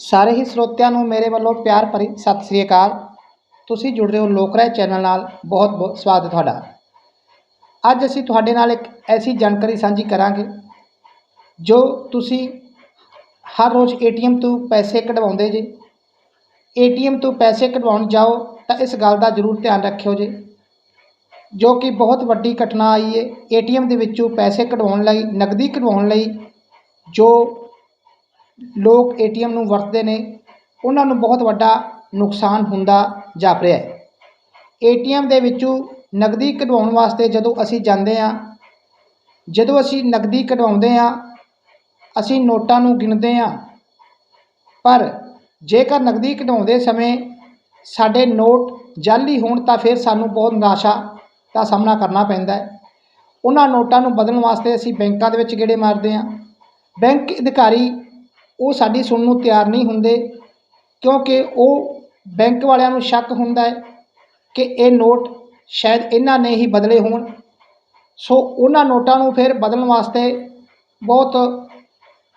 ਸਾਰੇ ਹੀ ਸਰੋਤਿਆਂ ਨੂੰ ਮੇਰੇ ਵੱਲੋਂ ਪਿਆਰ ਭਰੀ ਸਤਿ ਸ੍ਰੀ ਅਕਾਲ। ਤੁਸੀਂ ਜੁੜ ਰਹੇ ਹੋ ਲੋਕ ਰਾਏ ਚੈਨਲ ਨਾਲ। ਬਹੁਤ ਬਹੁਤ ਸਵਾਗਤ ਹੈ ਤੁਹਾਡਾ। ਅੱਜ ਅਸੀਂ ਤੁਹਾਡੇ ਨਾਲ ਇੱਕ ਐਸੀ ਜਾਣਕਾਰੀ ਸਾਂਝੀ ਕਰਾਂਗੇ, ਜੋ ਤੁਸੀਂ ਹਰ ਰੋਜ਼ ਏਟੀਐਮ ਤੋਂ ਪੈਸੇ ਕਢਵਾਉਂਦੇ ਜੇ। ਏਟੀਐਮ ਤੋਂ ਪੈਸੇ ਕਢਵਾਉਣ ਜਾਓ ਤਾਂ ਇਸ ਗੱਲ ਦਾ ਜ਼ਰੂਰ ਧਿਆਨ ਰੱਖਿਓ ਜੇ, ਜੋ ਕਿ ਬਹੁਤ ਵੱਡੀ ਘਟਨਾ ਆਈ ਹੈ ਏਟੀਐਮ ਦੇ ਵਿੱਚੋਂ ਪੈਸੇ ਕਢਵਾਉਣ ਲਈ, ਨਕਦੀ ਕਢਵਾਉਣ ਲਈ ਜੋ ਲੋਕ ਏਟੀਐਮ ਨੂੰ ਵਰਤਦੇ ਨੇ, ਉਹਨਾਂ ਨੂੰ ਬਹੁਤ ਵੱਡਾ ਨੁਕਸਾਨ ਹੁੰਦਾ ਜਾਪ ਰਿਹਾ ਹੈ। ਏਟੀਐਮ ਦੇ ਵਿੱਚੋਂ ਨਕਦੀ ਕਢਵਾਉਣ ਵਾਸਤੇ ਜਦੋਂ ਅਸੀਂ ਜਾਂਦੇ ਹਾਂ, ਜਦੋਂ ਅਸੀਂ ਨਕਦੀ ਕਢਵਾਉਂਦੇ ਹਾਂ, ਅਸੀਂ ਨੋਟਾਂ ਨੂੰ ਗਿਣਦੇ ਹਾਂ। ਪਰ ਜੇਕਰ ਨਕਦੀ ਕਢਵਾਉਂਦੇ ਸਮੇਂ ਸਾਡੇ ਨੋਟ ਜਾਲੀ ਹੋਣ ਤਾਂ ਫਿਰ ਸਾਨੂੰ ਬਹੁਤ ਨਿਰਾਸ਼ਾ ਦਾ ਸਾਹਮਣਾ ਕਰਨਾ ਪੈਂਦਾ ਹੈ। ਉਹਨਾਂ ਨੋਟਾਂ ਨੂੰ ਬਦਲਣ ਵਾਸਤੇ ਅਸੀਂ ਬੈਂਕਾਂ ਦੇ ਵਿੱਚ ਗੇੜੇ ਮਾਰਦੇ ਹਾਂ। ਬੈਂਕ ਅਧਿਕਾਰੀ ਉਹ ਸਾਡੀ ਸੁਣਨ ਨੂੰ ਤਿਆਰ ਨਹੀਂ ਹੁੰਦੇ, ਕਿਉਂਕਿ ਉਹ ਬੈਂਕ ਵਾਲਿਆਂ ਨੂੰ ਸ਼ੱਕ ਹੁੰਦਾ ਹੈ ਕਿ ਇਹ ਨੋਟ ਸ਼ਾਇਦ ਇਹਨਾਂ ਨੇ ਹੀ ਬਦਲੇ ਹੋਣ। ਸੋ ਉਹਨਾਂ ਨੋਟਾਂ ਨੂੰ ਫਿਰ ਬਦਲਣ ਵਾਸਤੇ ਬਹੁਤ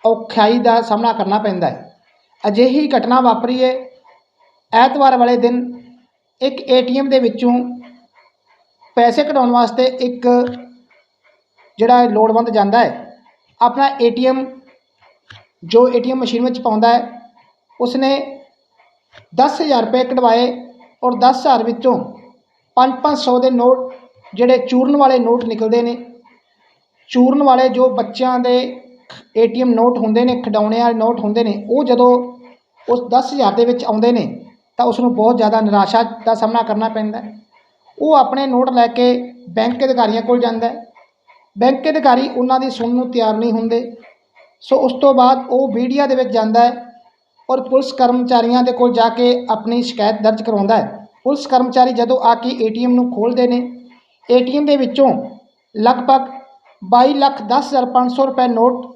ਔਖਾਈ ਦਾ ਸਾਹਮਣਾ ਕਰਨਾ ਪੈਂਦਾ ਹੈ। ਅਜਿਹੀ ਘਟਨਾ ਵਾਪਰੀ ਹੈ। ਐਤਵਾਰ ਵਾਲੇ ਦਿਨ ਇੱਕ ਏਟੀਐਮ ਦੇ ਵਿੱਚੋਂ ਪੈਸੇ ਕਢਾਉਣ ਵਾਸਤੇ ਇੱਕ ਜਿਹੜਾ ਲੋੜਵੰਦ ਜਾਂਦਾ ਹੈ, ਆਪਣਾ ਏਟੀਐਮ ਜੋ ਏਟੀਐਮ ਮਸ਼ੀਨ ਵਿੱਚ ਪਾਉਂਦਾ ਹੈ, ਉਸਨੇ 10000 ਰੁਪਏ ਕਢਵਾਏ ਔਰ 10000 ਵਿੱਚੋਂ 5-500 ਦੇ ਨੋਟ ਜਿਹੜੇ ਚੂਰਨ ਵਾਲੇ ਨੋਟ ਨਿਕਲਦੇ ਨੇ, ਚੂਰਨ ਵਾਲੇ ਜੋ ਬੱਚਿਆਂ ਦੇ ਏਟੀਐਮ ਨੋਟ ਹੁੰਦੇ ਨੇ ਖਿਡੌਣੇ ਵਾਲੇ ਨੋਟ ਹੁੰਦੇ ਨੇ, ਉਹ ਜਦੋਂ ਉਸ 10000 ਦੇ ਵਿੱਚ ਆਉਂਦੇ ਨੇ, ਤਾਂ ਉਸ ਨੂੰ ਬਹੁਤ ਜ਼ਿਆਦਾ ਨਿਰਾਸ਼ਾ ਦਾ ਸਾਹਮਣਾ ਕਰਨਾ ਪੈਂਦਾ ਉਹ ਆਪਣੇ ਨੋਟ ਲੈ ਕੇ ਬੈਂਕ ਅਧਿਕਾਰੀਆਂ ਕੋਲ ਜਾਂਦਾ ਹੈ। ਬੈਂਕ ਅਧਿਕਾਰੀ ਉਹਨਾਂ ਦੀ ਸੁਣਨ ਨੂੰ ਤਿਆਰ ਨਹੀਂ ਹੁੰਦੇ। ਸੋ ਉਸ ਤੋਂ ਬਾਅਦ ਉਹ ਮੀਡੀਆ ਦੇ ਵਿੱਚ ਜਾਂਦਾ ਹੈ ਔਰ ਪੁਲਿਸ ਕਰਮਚਾਰੀਆਂ ਦੇ ਕੋਲ ਜਾ ਕੇ ਆਪਣੀ ਸ਼ਿਕਾਇਤ ਦਰਜ ਕਰਵਾਉਂਦਾ ਹੈ। ਪੁਲਿਸ ਕਰਮਚਾਰੀ ਜਦੋਂ ਆ ਕੇ ਏਟੀਐਮ ਨੂੰ ਖੋਲ੍ਹਦੇ ਨੇ, ਏਟੀਐਮ ਦੇ ਵਿੱਚੋਂ ਲਗਭਗ 22 ਲੱਖ ਦਸ ਹਜ਼ਾਰ ਪੰਜ ਸੌ ਰੁਪਏ ਨੋਟ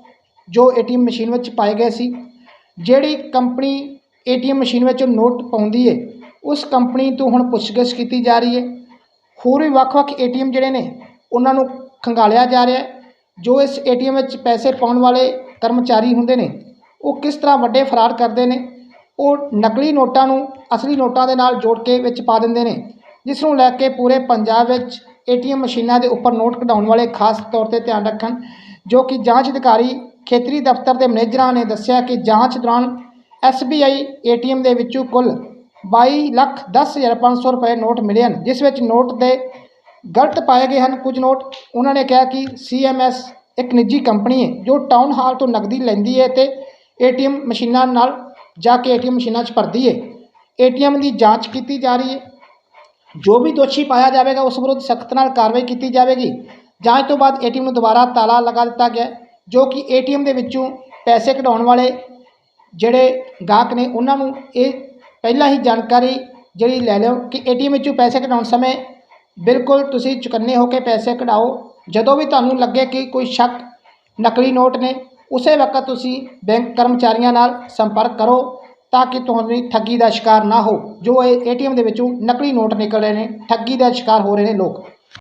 ਜੋ ਏਟੀਐਮ ਮਸ਼ੀਨ ਵਿੱਚ ਪਾਏ ਗਏ ਸੀ, ਜਿਹੜੀ ਕੰਪਨੀ ਏਟੀਐਮ ਮਸ਼ੀਨ ਵਿੱਚ ਨੋਟ ਪਾਉਂਦੀ ਹੈ ਉਸ ਕੰਪਨੀ ਤੋਂ ਹੁਣ ਪੁੱਛਗਿੱਛ ਕੀਤੀ ਜਾ ਰਹੀ ਹੈ ਹੋਰ ਵੀ ਵੱਖ-ਵੱਖ ਏਟੀਐਮ ਜਿਹੜੇ ਨੇ, ਉਹਨਾਂ ਨੂੰ ਖੰਗਾਲਿਆ ਜਾ ਰਿਹਾ ਹੈ, ਜੋ ਇਸ ਏਟੀਐਮ ਵਿੱਚ ਪੈਸੇ ਪਾਉਣ ਵਾਲੇ ਕਰਮਚਾਰੀ ਹੁੰਦੇ ਨੇ, ਉਹ ਕਿਸ ਤਰ੍ਹਾਂ ਵੱਡੇ ਫਰਾਡ ਕਰਦੇ ਨੇ, ਉਹ ਨਕਲੀ ਨੋਟਾਂ ਨੂੰ ਅਸਲੀ ਨੋਟਾਂ ਦੇ ਨਾਲ ਜੋੜ ਕੇ ਵਿੱਚ ਪਾ ਦਿੰਦੇ ਨੇ, ਜਿਸ ਨੂੰ ਲੈ ਕੇ ਪੂਰੇ ਪੰਜਾਬ ਵਿੱਚ ਏਟੀਐਮ ਮਸ਼ੀਨਾਂ ਦੇ ਉੱਪਰ ਨੋਟ ਕਢਾਉਣ ਵਾਲੇ ਖਾਸ ਤੌਰ ਤੇ ਧਿਆਨ ਰੱਖਣ, ਜੋ ਕਿ ਜਾਂਚ ਅਧਿਕਾਰੀ, ਖੇਤਰੀ ਦਫ਼ਤਰ ਦੇ ਮੈਨੇਜਰਾਂ ਨੇ ਦੱਸਿਆ ਕਿ ਜਾਂਚ ਦੌਰਾਨ ਐਸਬੀਆਈ ਏਟੀਐਮ ਦੇ ਵਿੱਚੋਂ ਕੁੱਲ 22 ਲੱਖ 10500 ਰੁਪਏ ਨੋਟ ਮਿਲੇ ਹਨ, ਜਿਸ ਵਿੱਚ ਨੋਟ ਦੇ ਗਲਤ ਪਾਏ ਗਏ ਹਨ ਕੁਝ ਨੋਟ, ਉਹਨਾਂ ਨੇ ਕਿਹਾ ਕਿ ਸੀਐਮਐਸ ਇੱਕ ਨਿੱਜੀ ਕੰਪਨੀ ਹੈ, ਜੋ ਟਾਊਨ ਹਾਲ ਤੋਂ ਨਕਦੀ ਲੈਂਦੀ ਹੈ ਤੇ ਏਟੀਐਮ ਮਸ਼ੀਨਾਂ ਨਾਲ ਜਾ ਕੇ ਏਟੀਐਮ ਮਸ਼ੀਨਾਂ 'ਚ ਭਰਦੀ ਹੈ। ਏਟੀਐਮ ਦੀ ਜਾਂਚ ਕੀਤੀ ਜਾ ਰਹੀ ਹੈ। ਜੋ ਵੀ ਦੋਸ਼ੀ ਪਾਇਆ ਜਾਵੇਗਾ, ਉਸ ਵਿਰੁੱਧ ਸਖਤ ਨਾਲ ਕਾਰਵਾਈ ਕੀਤੀ ਜਾਵੇਗੀ। ਜਾਂਚ ਤੋਂ ਬਾਅਦ ਏਟੀਐਮ ਨੂੰ ਦੁਬਾਰਾ ਤਾਲਾ ਲਗਾ ਦਿੱਤਾ ਗਿਆ ਜੋ ਕਿ ਏਟੀਐਮ ਦੇ ਵਿੱਚੋਂ ਪੈਸੇ ਕਢਾਉਣ ਵਾਲੇ ਜਿਹੜੇ ਗਾਹਕ ਨੇ, ਉਹਨਾਂ ਨੂੰ ਇਹ ਪਹਿਲਾਂ ਹੀ ਜਾਣਕਾਰੀ ਜਿਹੜੀ ਲੈ ਲਿਓ ਕਿ ਏਟੀਐਮ ਵਿੱਚੋਂ ਪੈਸੇ ਕਢਾਉਣ ਸਮੇਂ ਬਿਲਕੁਲ ਤੁਸੀਂ ਚੁਕੰਨੇ ਹੋ ਕੇ ਪੈਸੇ ਕਢਾਓ। ਜਦੋਂ ਵੀ ਤੁਹਾਨੂੰ ਲੱਗੇ ਕਿ ਕੋਈ ਸ਼ੱਕ, ਨਕਲੀ ਨੋਟ ਨੇ, ਉਸੇ ਵਕਤ ਤੁਸੀਂ ਬੈਂਕ ਕਰਮਚਾਰੀਆਂ ਨਾਲ ਸੰਪਰਕ ਕਰੋ ਤਾਂ ਕਿ ਤੁਹਾਨੂੰ ਠੱਗੀ ਦਾ ਸ਼ਿਕਾਰ ਨਾ ਹੋ। ਜੋ ਇਹ ਏਟੀਐਮ ਦੇ ਵਿੱਚੋਂ ਨਕਲੀ ਨੋਟ ਨਿਕਲ ਰਹੇ ਨੇ, ਠੱਗੀ ਦਾ ਸ਼ਿਕਾਰ ਹੋ ਰਹੇ ਨੇ ਲੋਕ।